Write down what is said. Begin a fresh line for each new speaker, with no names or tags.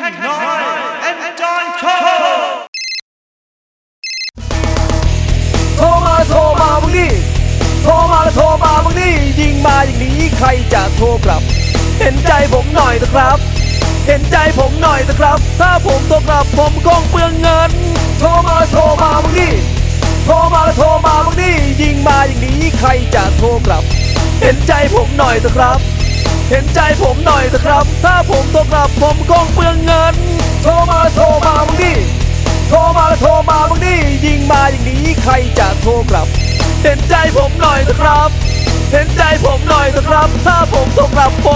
น้อย Enjoy Show
โทรมาโทรมามึงนี่โทรมาแล้วโทรมามึงนี่ยิงมาอย่างนี้ใครจะโทรกลับ เห็นใจผมหน่อยนะครับ เห็นใจผมหน่อยนะครับ ถ้าผมโทรกลับผมคงเปลืองเงิน โทรมาแล้วโทรมามึงนี่โทรมาแล้วโทรมามึงนี่ยิงมาอย่างนี้ใครจะโทรกลับ เห็นใจผมหน่อยนะครับ เห็นใจผมหน่อยนะครับ ถ้าผมโทรกลับผมคงเปลือง รมาแล้วโทรมามึงดีโทรมาแล้วโทรมาบางดียิงมาอย่างนี้ใครจะโทรกลับ เห็นใจผมหน่อยนะครับ เห็นใจผมหน่อยนะครับ ถ้าผมโทรกลับผ